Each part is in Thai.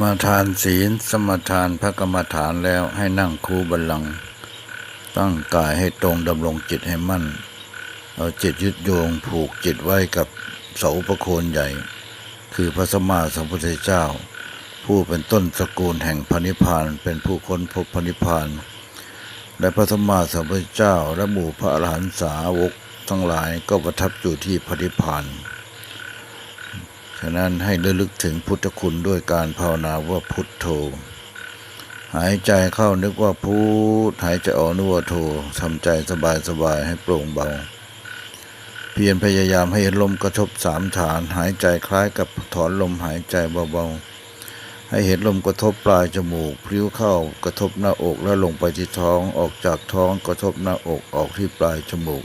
มาทานศีล สมาทานพระกรรมฐานแล้วให้นั่งคูบัลลัง ตั้งกายให้ตรงดำรงจิตให้มั่น เอาจิตยึดโยงผูกจิตไว้กับเสาประโคนใหญ่ คือพระสมมาสัมพุทธเจ้า ผู้เป็นต้นสกุลแห่งพระนิพพานเป็นผู้ค้นพบพระนิพพาน และพระสมมาสัมพุทธเจ้าและหมู่พระอรหันตสาวกทั้งหลายก็ประทับอยู่ที่พระนิพพาน ฉะนั้นให้ระลึกถึงพุทธคุณด้วยการภาวนาว่าพุทโธ หายใจเข้านึกว่าพุทหายใจออกนึกว่าโธทำใจสบายสบายๆให้โปร่งเบา เพียรพยายามให้ลมกระทบสามฐาน หายใจคล้ายกับถอนลมหายใจเบาๆ ให้เห็นลมกระทบปลายจมูก พลิ้วเข้ากระทบหน้าอกแล้วลงไปที่ท้องออกจากท้องกระทบหน้าอกออกที่ปลายจมูก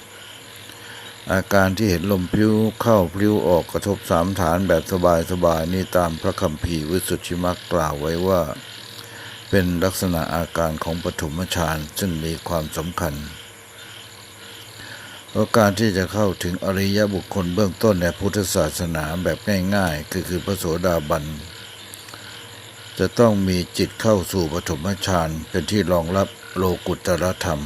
อาการที่เห็นลมพลิ้วเข้าพลิ้วออกกระทบสามฐานแบบสบายๆนี่ตามพระคัมภีร์วิสุทธิมรรคกล่าวไว้ว่า เป็นลักษณะอาการของปฐมฌานซึ่งมีความสำคัญเพราะการที่จะเข้าถึงอริยบุคคลเบื้องต้นในพุทธศาสนาแบบง่ายๆ คือคือพระโสดาบันจะต้องมีจิตเข้าสู่ปฐมฌานเป็นที่รองรับโลกุตตรธรรม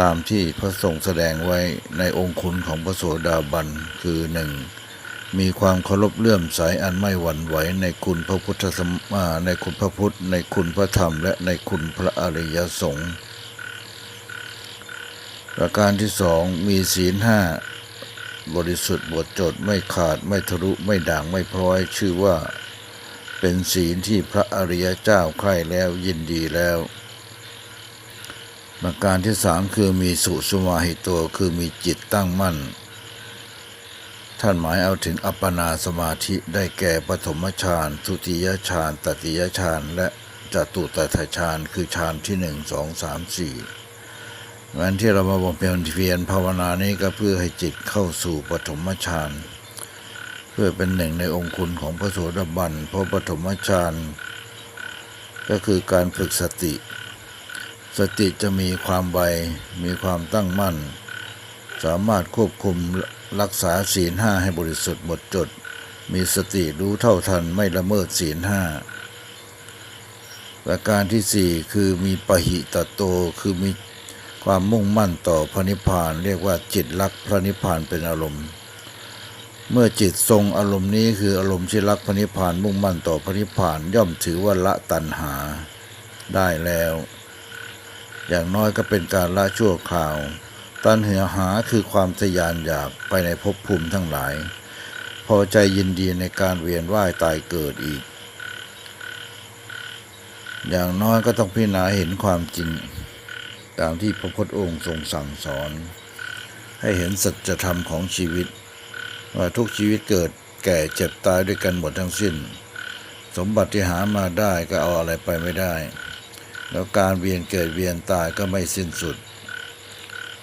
ตามที่พระทรงแสดงไว้ในองค์คุณของพระโสดาบันคือหนึ่งมีความเคารพเลื่อมใสอันไม่หวั่นไหวในคุณพระพุทธสมมาในคุณพระพุทธ ในคุณพระธรรม และในคุณพระอริยสงฆ์ประการที่สองมีศีลห้าบริสุทธิ์บทจดไม่ขาดไม่ทะลุไม่ด่างไม่พร้อย ชื่อว่า เป็นศีลที่พระอริยเจ้าใคร่แล้วยินดีแล้ว ประการที่สามคือมีสุสมาหิโตคือมีจิตตั้งมั่น ท่านหมายเอาถึงอัปปนาสมาธิได้แก่ปฐมฌานทุติยฌานตติยฌานและจตุตถฌานคือฌานที่หนึ่งสองสามสี่งั้นที่เรามาบำเพ็ญเพียรภาวนานี้ก็เพื่อให้จิตเข้าสู่ปฐมฌานเพื่อเป็นหนึ่งในองค์คุณของพระโสดาบันเพราะปฐมฌานก็คือการฝึกสติ สติจะมีความไวมีความตั้งมั่น สามารถควบคุมรักษาศีลห้าให้บริสุทธิ์หมดจด มีสติรู้เท่าทันไม่ละเมิดศีลห้าประการที่สี่คือมีปหิตโตคือมีความมุ่งมั่นต่อพระนิพพาน เรียกว่าจิตรักพระนิพพานเป็นอารมณ์ เมื่อจิตทรงอารมณ์นี้คืออารมณ์ที่รักพระนิพพานมุ่งมั่นต่อพระนิพพานย่อมถือว่าละตัณหาได้แล้ว อย่างน้อยก็เป็นการละชั่วคราว ตัณหาหาคือความทยานอยากไปในภพภูมิทั้งหลาย พอใจยินดีในการเวียนว่ายตายเกิดอีก อย่างน้อยก็ต้องพิจารณาเห็นความจริง ตามที่พระพุทธองค์ทรงสั่งสอน ให้เห็นสัจธรรมของชีวิต ว่าทุกชีวิตเกิดแก่เจ็บตายด้วยกันหมดทั้งสิ้น สมบัติที่หามาได้ก็เอาอะไรไปไม่ได้ แล้วการเวียนเกิดเวียนตายก็ไม่สิ้นสุด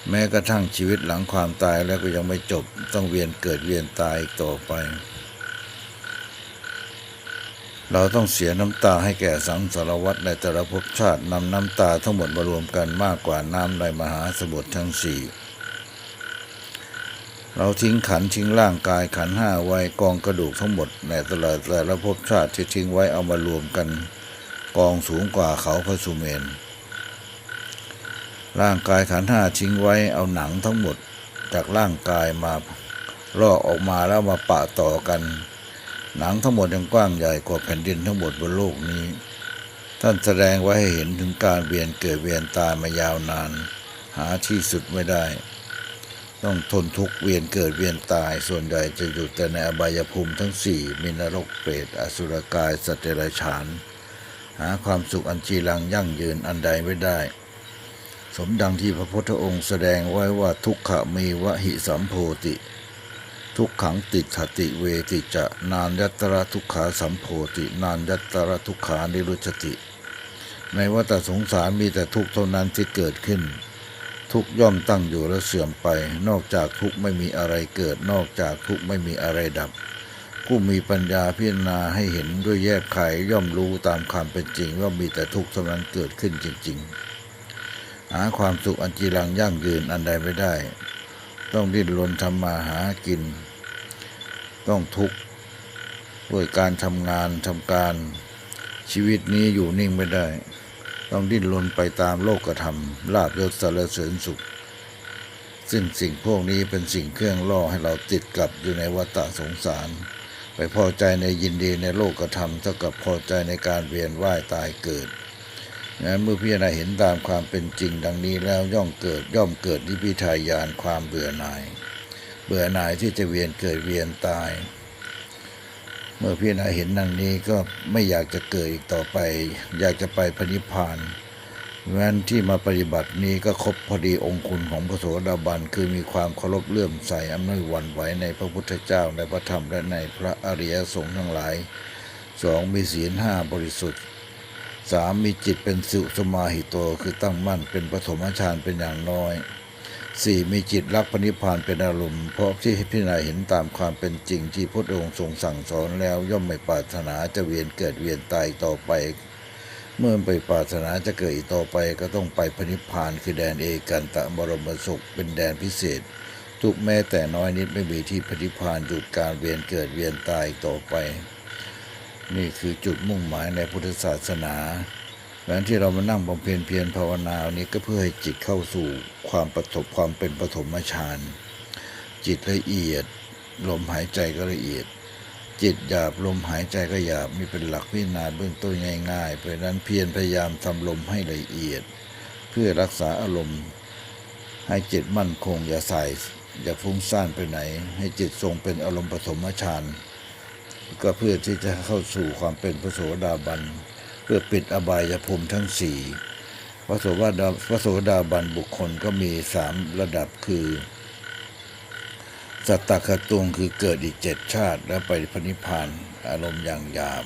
แม้กระทั่งชีวิตหลังความตายแล้วก็ยังไม่จบ ต้องเวียนเกิดเวียนตายอีกต่อไป เราต้องเสียน้ำตาให้แก่สังสารวัตรในแต่ละภพชาตินำน้ำตาทั้งหมดมารวมกันมากกว่าน้ำในมหาสมุทรทั้งสี่เราทิ้งขันทิ้งร่างกายขันห้าไว้กองกระดูกทั้งหมดในแต่ละแต่ละภพชาติที่ทิ้งไว้เอามารวมกัน กองสูงกว่าเขาพระสุเมน ร่างกายขันห้าทิ้งไว้เอาหนังทั้งหมดจากร่างกายมาลอกออกมาแล้วมาปะต่อกัน หนังทั้งหมดยังกว้างใหญ่กว่าแผ่นดินทั้งหมดบนโลกนี้ ท่านแสดงไว้ให้เห็นถึงการเวียนเกิดเวียนตายมายาวนาน หาที่สุดไม่ได้ ต้องทนทุกเวียนเกิดเวียนตายส่วนใหญ่จะอยู่แต่ในอบายภูมิทั้งสี่มีนรกเปรตอสุรกายสัตว์เดรัจฉาน หาความสุขอันจีรังยั่งยืนอันใดไม่ได้ สมดังที่พระพุทธองค์แสดงไว้ว่าทุกขมีวะหิสัมโพติ ทุกขังติขติเวติจะนานยัตตระทุกขาสัมโพตินานยัตตระทุกขานิรุชติ ในวัฏสงสารมีแต่ทุกข์เท่านั้นที่เกิดขึ้น ทุกย่อมตั้งอยู่และเสื่อมไป นอกจากทุกไม่มีอะไรเกิด นอกจากทุกไม่มีอะไรดับ ผู้มีปัญญาพิจารณาให้เห็นด้วยแยกไขย่อมรู้ตามความเป็นจริง ว่ามีแต่ทุกข์เท่านั้นเกิดขึ้นจริง ๆ หาความสุขอันจีรังยั่งยืนอันใดไม่ได้ ต้องดิ้นรนทำมาหากิน ต้องทุกข์ด้วยการทำงานทำการ ชีวิตนี้อยู่นิ่งไม่ได้ ต้องดิ้นรนไปตามโลกธรรมลาบยศสารเสริญสุข ซึ่งสิ่งพวกนี้เป็นสิ่งเครื่องล่อให้เราติดกับอยู่ในวัฏสงสาร ไปพอใจในยินดีในโลกธรรมเท่ากับพอใจในการเวียนว่ายตายเกิดงั้นเมื่อพิจารณาเห็นตามความเป็นจริงดังนี้แล้วย่อมเกิดย่อมเกิดนิพพิทายานความเบื่อหน่าย เบื่อหน่ายที่จะเวียนเกิดเวียนตาย เมื่อพิจารณาเห็นดังนี้ก็ไม่อยากจะเกิดอีกต่อไป อยากจะไปพระนิพพาน แม้นที่มาปฏิบัตินี้ก็ครบพอดีองค์คุณของพระโสดาบันคือมีความเคารพเลื่อมใสอำนวยหวันไหวในพระพุทธเจ้าในพระธรรมและในพระอริยสงฆ์ทั้งหลายสองมีศีลห้าบริสุทธิ์สามมีจิตเป็นสุสมาหิโตคือตั้งมั่นเป็นปฐมฌานเป็นอย่างน้อยสี่มีจิตรักพระนิพพานเป็นอารมณ์เพราะที่พิจารณาเห็นตามความเป็นจริงที่พระองค์ทรงสั่งสอนแล้วย่อมไม่ปรารถนาจะเวียนเกิดเวียนตายต่อไป เมื่อไปปรารถนาจะเกิดอีกต่อไปก็ต้องไปพนิพพานคือแดนเอกันตะบรมสุขเป็นแดนพิเศษ ทุกแม้แต่น้อยนิดไม่มีที่พนิพพานหยุดการเวียนเกิดเวียนตายต่อไป นี่คือจุดมุ่งหมายในพุทธศาสนาแม้ที่เรามานั่งบำเพ็ญเพียรภาวนาวันนี้ก็เพื่อให้จิตเข้าสู่ความประถบความเป็นปฐมฌานจิตละเอียด ลมหายใจก็ละเอียด จิตหยาบลมหายใจก็หยาบมีเป็นหลักพิจารณาเบื้องต้นง่ายๆ เพราะนั้นเพียรพยายามทำลมให้ละเอียด เพื่อรักษาอารมณ์ให้จิตมั่นคงอย่าใส่อย่าฟุ้งซ่านไปไหน ให้จิตทรงเป็นอารมณ์ปฐมฌานก็เพื่อที่จะเข้าสู่ความเป็นพระโสดาบัน เพื่อปิดอบายภูมิทั้งสี่พระโสดาพระโสดาบันบุคคลก็มีสามระดับคือ สัตตคตุงคือเกิดอีกเจ็ดชาติ แล้วไปพนิพพานอารมณ์อย่างหยาบ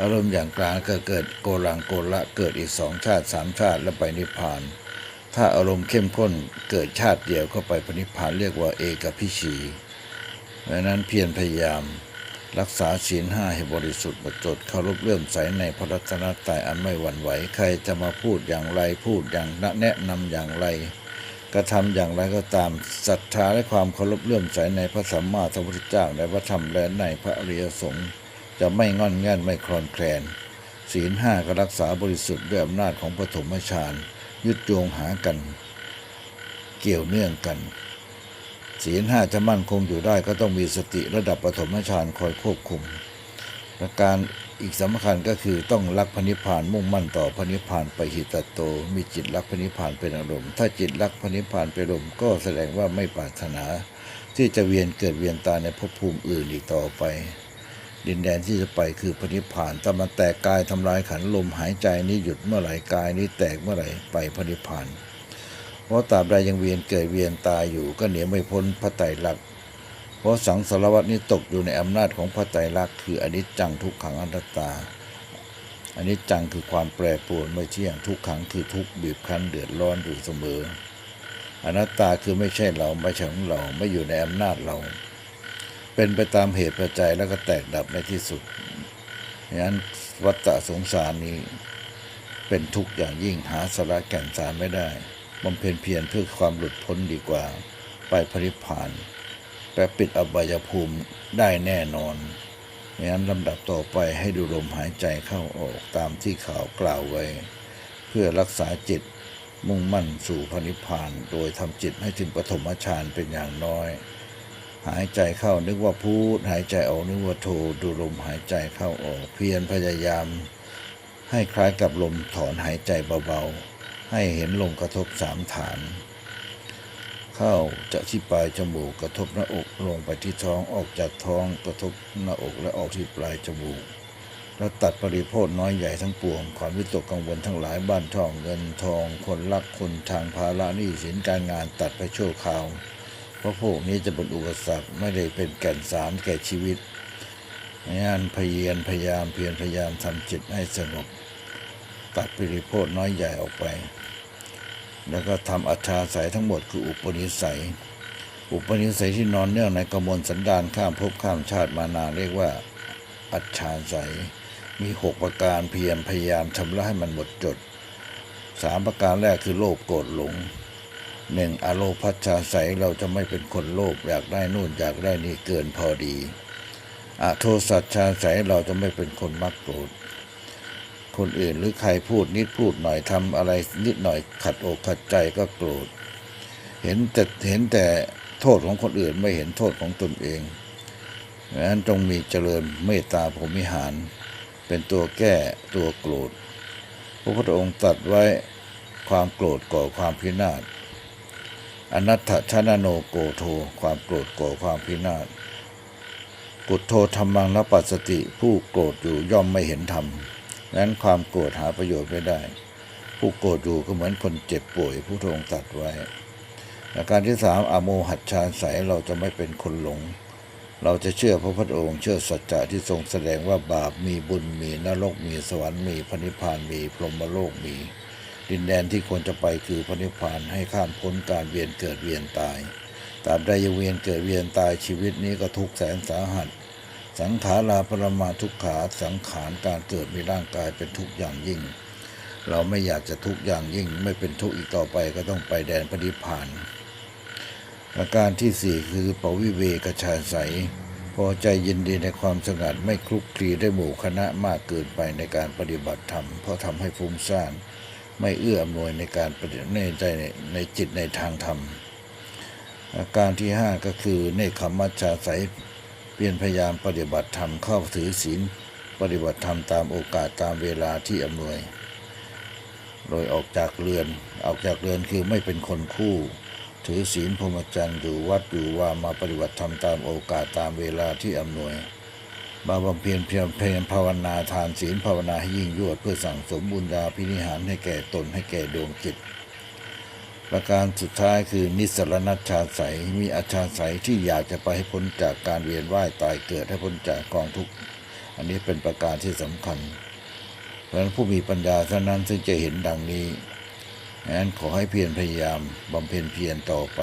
อารมณ์อย่างกลางก็เกิดโกลังโกละเกิดอีกสองชาติสามชาติแล้วไปนิพพาน ถ้าอารมณ์เข้มข้นเกิดชาติเดียวก็ไปพนิพพานเรียกว่าเอกพิชีดังนั้นเพียรพยายาม รักษาศีลห้าให้บริสุทธิ์หมดจดเคารพเลื่อมใสในพระรัตนตรัยอันไม่หวั่นไหวใครจะมาพูดอย่างไรพูดอย่างแนะนำอย่างไร กระทำอย่างไรก็ตามศรัทธาและความเคารพเลื่อมใสในพระสัมมาสัมพุทธเจ้าในพระธรรมและในพระอริยสงฆ์จะไม่งอนแง่นไม่คลอนแคลน ศีลห้าก็รักษาบริสุทธิ์ด้วยอำนาจของปฐมฌานยึดโยงหากัน เกี่ยวเนื่องกัน ศีลห้าจะมั่นคงอยู่ได้ก็ต้องมีสติระดับปฐมฌานคอยควบคุม ประการอีกสำคัญก็คือต้องรักพระนิพพานมุ่งมั่นต่อพระนิพพานไปหิตโต มีจิตรักพระนิพพานเป็นอารมณ์ ถ้าจิตรักพระนิพพานเป็นอารมณ์ก็แสดงว่าไม่ปรารถนา ที่จะเวียนเกิดเวียนตายในภพภูมิอื่นอีกต่อไป ดินแดนที่จะไปคือพระนิพพานถ้ามันแตกกายทำลายขันลมหายใจนี้หยุดเมื่อไหร่กายนี้แตกเมื่อไหร่ไปพระนิพพานเพราะตราบใดยังเวียนเกิดเวียนตายอยู่ก็เหนียไม่พ้นพระไตรลักษณ์ เพราะสังสารวัตนี้ตกอยู่ในอำนาจของพระไตรลักษณ์คืออนิจจังทุกขังอนัตตาอนิจจังคือความแปรปรวนไม่เที่ยงทุกขังคือทุกบีบคั้นเดือดร้อนอยู่เสมอ อนัตตาคือไม่ใช่เราไม่ใช่ของเราไม่อยู่ในอำนาจเรา เป็นไปตามเหตุปัจจัยแล้วก็แตกดับในที่สุดดังนั้นวัฏฏะสงสารนี้ เป็นทุกข์อย่างยิ่งหาสาระแก่นสารไม่ได้บำเพ็ญเพียรเพื่อความหลุดพ้นดีกว่า ไปพริพาน แปปิดอบายภูมิได้แน่นอนดังนั้นลำดับต่อไปให้ดูลมหายใจเข้าออกตามที่ข่าวกล่าวไว้ เพื่อรักษาจิตมุ่งมั่นสู่พระนิพพาน โดยทำจิตให้ถึงปฐมฌานเป็นอย่างน้อย หายใจเข้านึกว่าพูดหายใจออกนึกว่าโทดูลมหายใจเข้าออก เพียรพยายาม ให้คล้ายกับลมถอนหายใจเบาๆ ให้เห็นลมกระทบสามฐาน เข้าจะที่ปลายจมูกกระทบหน้าอกลงไปที่ท้องออกจากท้องกระทบหน้าอกและออกที่ปลายจมูกแล้วตัดปริโภทน้อยใหญ่ทั้งปวง ความวิตกกังวลทั้งหลายบ้านช่องเงินทอง คนรักคนทางภาระหนี้สินการงานตัดไปชั่วคราว เพราะพวกนี้จะเป็นอุปสรรคไม่ได้เป็นแก่นสารแก่ชีวิตงานพยายามพยายามเพียรพยายามทำจิตให้สงบ ตัดปริโภทน้อยใหญ่ออกไป แล้วก็ทำอัจฉาสัยทั้งหมดคืออุปนิสัย อุปนิสัยที่นอนเนื่องในกระมวลสันดานข้ามภพข้ามชาติมานานเรียกว่า อัจฉาสัยมีหกประการเพียรพยายามชำระให้มันหมดจดสามประการแรกคือโลภโกรธหลงหนึ่งอโลภัชชาใสเราจะไม่เป็นคนโลภอยากได้นู่นอยากได้นี่เกินพอดีอโทสัจชาใสเราจะไม่เป็นคนมักโกรธ คนอื่นหรือใครพูดนิดพูดหน่อยทำอะไรนิดหน่อยขัดอกขัดใจก็โกรธ เห็นแต่เห็นแต่โทษของคนอื่นไม่เห็นโทษของตนเองดังนั้นจงมีเจริญเมตตาพรมิหาร เป็นตัวแก้ตัวโกรธ พระพุทธองค์ตรัสไว้ความโกรธก่อความพินาศอนัตถชนะโนโกโทความโกรธก่อความพินาศกุโทธรรมังนปัสสติผู้โกรธอยู่ย่อมไม่เห็นธรรม นั้นความโกรธหาประโยชน์ไม่ได้ ผู้โกรธอยู่ก็เหมือนคนเจ็บป่วยผู้ทรงตรัสไว้อาการที่สามอโมหัชชาใสเราจะไม่เป็นคนหลง เราจะเชื่อพระพุทธองค์เชื่อสัจจะที่ทรงแสดงว่าบาปมีบุญมีนรกมีสวรรค์มีพระนิพพานมีพรหมโลกมี ดินแดนที่ควรจะไปคือพระนิพพานให้ข้ามพ้นการเวียนเกิดเวียนตายตาบใดยังเวียนเกิดเวียนตายชีวิตนี้ก็ทุกแสนสาหัส สังขาราปรมาทุกขาสังขารการเกิดมีร่างกายเป็นทุกข์อย่างยิ่ง เราไม่อยากจะทุกข์อย่างยิ่ง ไม่เป็นทุกข์อีกต่อไปก็ต้องไปแดนพระนิพานอาการที่สี่คือปวิเวกชาใสพอใจยินดีในความสงัดไม่คลุกคลีได้วยหมู่คณะมากเกินไปในการปฏิบัติธรรม เพราะทำให้ฟุ้งซ่านไม่เอื้ออำนวยในการปฏิในใจในจิตในทางธรรม อาการที่ห้าก็คือเนคขมัจฉาใส พียรพยายามปฏิบัติธรรมเข้าถือศีลปฏิบัติธรรมตามโอกาสตามเวลาที่อำนวย โดยออกจากเรือน ออกจากเรือนคือไม่เป็นคนคู่ ถือศีลพรหมจรรย์อยู่วัดอยู่ว่ามาปฏิบัติธรรมตามโอกาสตามเวลาที่อำนวย มาบำเพ็ญเพียรเพยภาวนาทานศีลภาวนาให้ยิ่งยวดเพื่อสั่งสมบุญญาพินิหารให้แก่ตนให้แก่ดวงจิต ประการสุดท้ายคือนิสรณัชาใสยมีอาชาใสยที่อยากจะไปให้พ้นจากการเวียนว่ายตายเกิดให้พ้นจากกองทุกข์อันนี้เป็นประการที่สำคัญ เพราะฉะนั้นผู้มีปัญญาเท่านั้นซึ่งจะเห็นดังนี้ดังนั้นขอให้เพียรพยายามบำเพ็ญเพียรต่อไป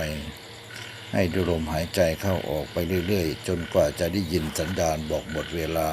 ให้ดูลมหายใจเข้าออกไปเรื่อยๆ จนกว่าจะได้ยินสัญญาณบอกหมดเวลา